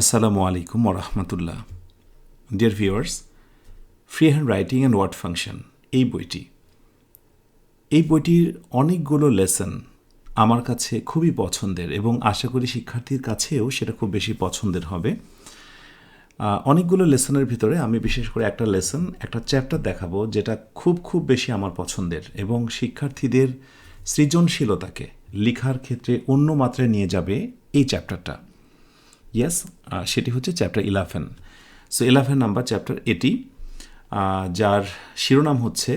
আসসালামু আলাইকুম ওরহমতুল্লাহ dear viewers free handwriting and word function এই বইটি। এই বইটির অনেকগুলো লেসন আমার কাছে খুবই পছন্দের এবং আশা করি শিক্ষার্থীর কাছেও সেটা খুব বেশি পছন্দের হবে। অনেকগুলো লেসনের ভিতরে আমি বিশেষ করে একটা লেসন একটা চ্যাপ্টার দেখাবো যেটা খুব খুব বেশি আমার পছন্দের এবং শিক্ষার্থীদের সৃজনশীলতাকে লেখার ক্ষেত্রে অন্য মাত্রায় নিয়ে যাবে এই চ্যাপ্টারটা ইয়েস সেটি হচ্ছে chapter eleven so eleven number chapter এটি যার শিরোনাম হচ্ছে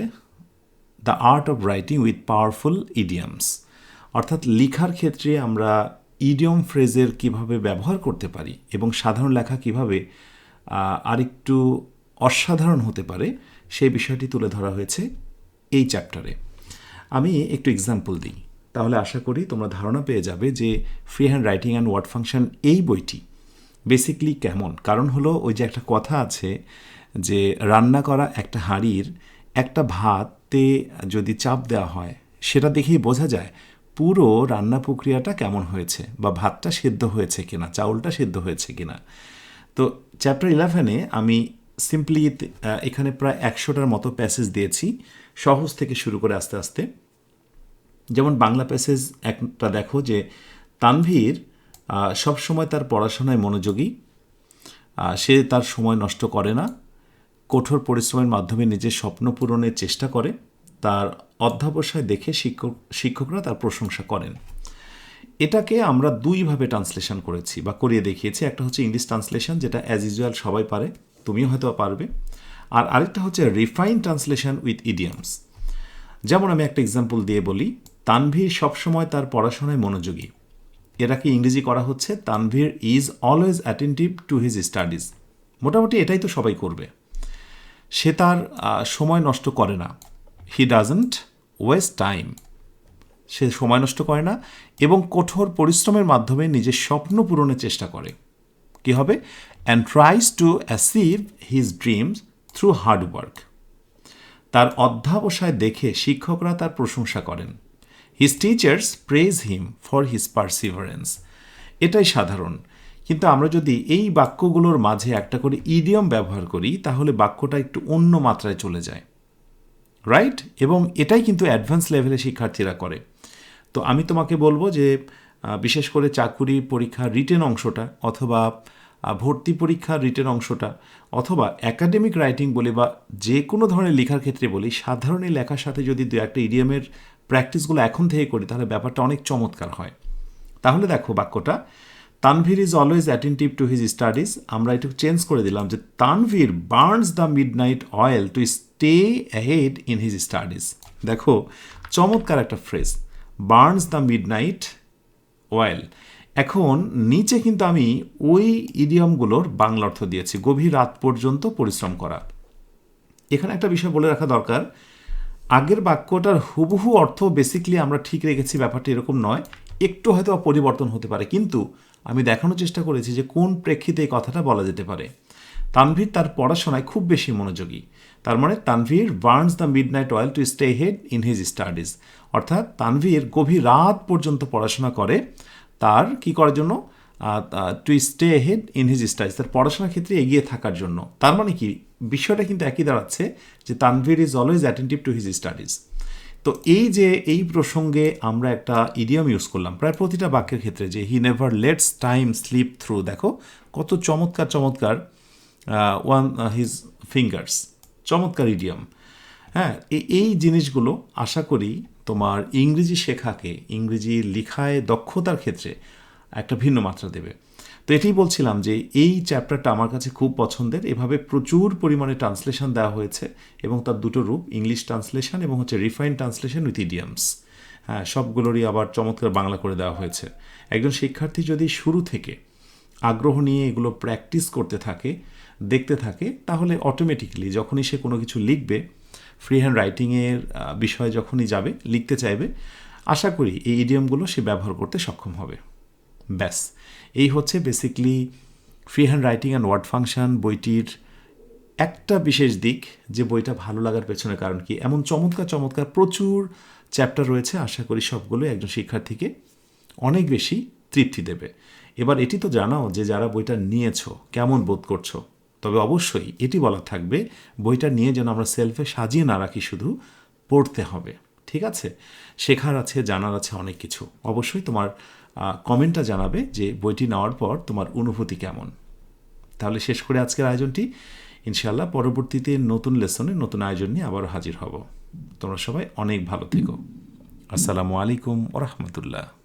the art of writing with powerful idioms অর্থাৎ লেখার ক্ষেত্রে আমরা ইডিয়ম ফ্রেজের কীভাবে ব্যবহার করতে পারি এবং সাধারণ লেখা কীভাবে আরেকটু অসাধারণ হতে পারে, সেই বিষয়টি তুলে ধরা হয়েছে এই চ্যাপ্টারে আমি একটু এক্সাম্পল দিই। তাহলে আশা করি তোমরা ধারণা পেয়ে যাবে যে free handwriting and word function এই বইটি বেসিকলি কেমন? কারণ হলো ওই যে একটা কথা আছে যে রান্না করা একটা হাঁড়ির একটা ভাতে যদি চাপ দেওয়া হয়, সেটা দেখেই বোঝা যায় পুরো রান্না প্রক্রিয়াটা কেমন হয়েছে বা ভাতটা সেদ্ধ হয়েছে কিনা, চাউলটা সেদ্ধ হয়েছে কিনা। তো চ্যাপ্টার ইলেভেনে আমি সিম্পলি এখানে প্রায় একশোটার মতো প্যাসেজ দিয়েছি, সহজ থেকে শুরু করে আস্তে আস্তে। যেমন বাংলা প্যাসেজ একটা দেখো যে, তানভীর আহ, সবসময় তার পড়াশোনায় মনোযোগী। সে তার সময় নষ্ট করে না। কঠোর পরিশ্রমের মাধ্যমে নিজের স্বপ্ন পূরণের চেষ্টা করে। তার অধ্যাবসায় দেখে শিক্ষক শিক্ষকরা তার প্রশংসা করেন। এটাকে আমরা দুইভাবে ট্রান্সলেশন করেছি বা করিয়ে দেখিয়েছি। একটা হচ্ছে ইংলিশ ট্রান্সলেশন যেটা অ্যাজ ইউজুয়াল সবাই পারে। তুমিও হয়তো পারবে। আর আরেকটা হচ্ছে রিফাইন ট্রান্সলেশন উইথ ইডিয়ামস যেমন আমি একটা এক্সাম্পল দিয়ে বলি তানভীর সবসময় তার পড়াশোনায় মনোযোগী। এটাকে ইংরেজি করা হচ্ছে, Tanvir is always attentive to his studies মোটামুটি এটাই তো সবাই করবে। সে তার সময় নষ্ট করে না। হি ডাজন্ট ওয়েস্ট টাইম সে সময় নষ্ট করে না এবং কঠোর পরিশ্রমের মাধ্যমে নিজের স্বপ্ন পূরণের চেষ্টা করে। কি হবে? And tries to achieve his dreams through hard work তার অধ্যাবসায় দেখে শিক্ষকরা তার প্রশংসা করেন। His teachers praise him for his perseverance এটাই সাধারণ। কিন্তু আমরা যদি এই বাক্যগুলোর মাঝে একটা করে ইডিয়ম ব্যবহার করি, তাহলে বাক্যটা একটু অন্য মাত্রায় চলে যায়। রাইট এবং এটাই কিন্তু অ্যাডভান্স লেভেলে শিক্ষার্থীরা করে। তো আমি তোমাকে বলব যে বিশেষ করে চাকুরি পরীক্ষার রিটেন অংশটা অথবা ভর্তি পরীক্ষার রিটেন অংশটা অথবা একাডেমিক রাইটিং বলি বা যে কোনো ধরনের লেখার ক্ষেত্রে বলি, সাধারণ লেখার সাথে যদি দু একটা ইডিয়ামের প্র্যাকটিসগুলো এখন থেকে করি, তাহলে ব্যাপারটা অনেক চমৎকার হয়। তাহলে দেখো বাক্যটা Tanvir is always attentive to his studies আমরা একটু চেঞ্জ করে দিলাম যে Tanvir burns the midnight oil to stay ahead in his studies দেখো, চমৎকার একটা phrase burns the midnight oil এখন নিচে কিন্তু আমি ওই ইডিয়মগুলোর বাংলা অর্থ দিয়েছি, গভীর রাত পর্যন্ত পরিশ্রম করা। এখানে একটা বিষয় বলে রাখা দরকার আগের বাক্যটার হুবহু অর্থ বেসিকলি আমরা ঠিক রেখেছি, ব্যাপারটা এরকম নয়। একটু হয়তো পরিবর্তন হতে পারে, কিন্তু আমি দেখানোর চেষ্টা করেছি যে কোন প্রেক্ষিতে এই কথাটা বলা যেতে পারে। তানভীর তার পড়াশোনায় খুব বেশি মনোযোগী। তার মানে Tanvir burns the midnight oil to stay head in his studies অর্থাৎ তানভীর গভীর রাত পর্যন্ত পড়াশোনা করে, তার কি করার জন্য? To stay head in his studies তার পড়াশোনার ক্ষেত্রে এগিয়ে থাকার জন্য। তার মানে কি? বিষয়টা কিন্তু একই দাঁড়াচ্ছে যে Tanvir is always attentive to his studies তো এই যে, এই প্রসঙ্গে আমরা একটা ইডিয়াম ইউজ করলাম প্রায় প্রতিটা বাক্যের ক্ষেত্রে যে he never lets time slip through দেখো, কত চমৎকার চমৎকার ওয়ান হিজ ফিঙ্গার্স চমৎকার ইডিয়াম হ্যাঁ এই জিনিসগুলো আশা করি তোমার ইংরেজি শেখাকে, ইংরেজি লেখায় দক্ষতার ক্ষেত্রে একটা ভিন্ন মাত্রা দেবে। তো এটাই বলছিলাম যে এই চ্যাপ্টারটা আমার কাছে খুব পছন্দের। এভাবে প্রচুর পরিমাণে ট্রান্সলেশন দেওয়া হয়েছে এবং তার দুটো রূপ ইংলিশ ট্রান্সলেশন এবং হচ্ছে রিফাইন ট্রান্সলেশন উইথ ইডিয়ামস হ্যাঁ সবগুলোরই আবার চমৎকার বাংলা করে দেওয়া হয়েছে। একজন শিক্ষার্থী যদি শুরু থেকে আগ্রহ নিয়ে এগুলো প্র্যাকটিস করতে থাকে, দেখতে থাকে, তাহলে অটোমেটিকলি যখনই সে কোনো কিছু লিখবে ফ্রি হ্যান্ড রাইটিংয়ের বিষয়ে যখনই যাবে, লিখতে চাইবে, আশা করি এই ইডিয়ামগুলো সে ব্যবহার করতে সক্ষম হবে। ব্যাস। এই হচ্ছে basically free handwriting and word function বইটির একটা বিশেষ দিক যে বইটা ভালো লাগার পেছনে কারণ কি। এমন চমৎকার চমৎকার প্রচুর চ্যাপ্টার রয়েছে, আশা করি সবগুলো একজন শিক্ষার্থীকে অনেক বেশি তৃপ্তি দেবে। এবার এটি তো জানাও যে যারা বইটা নিয়েছো, কেমন বোধ করছ? তবে অবশ্যই এটি বলা থাকবে, বইটা নিয়ে যেন আমরা সেলফে সাজিয়ে না রাখি, শুধু পড়তে হবে। ঠিক আছে? শেখার আছে, জানার আছে অনেক কিছু। অবশ্যই তোমার কমেন্টটা জানাবে যে বইটি নেওয়ার পর তোমার অনুভূতি কেমন। তাহলে শেষ করে আজকের আয়োজনটি। ইনশাল্লাহ পরবর্তীতে নতুন লেসনে নতুন আয়োজন নিয়ে আবারও হাজির হব। তোমরা সবাই অনেক ভালো থেকো। আসসালামু আলাইকুম ওরহমতুল্লাহ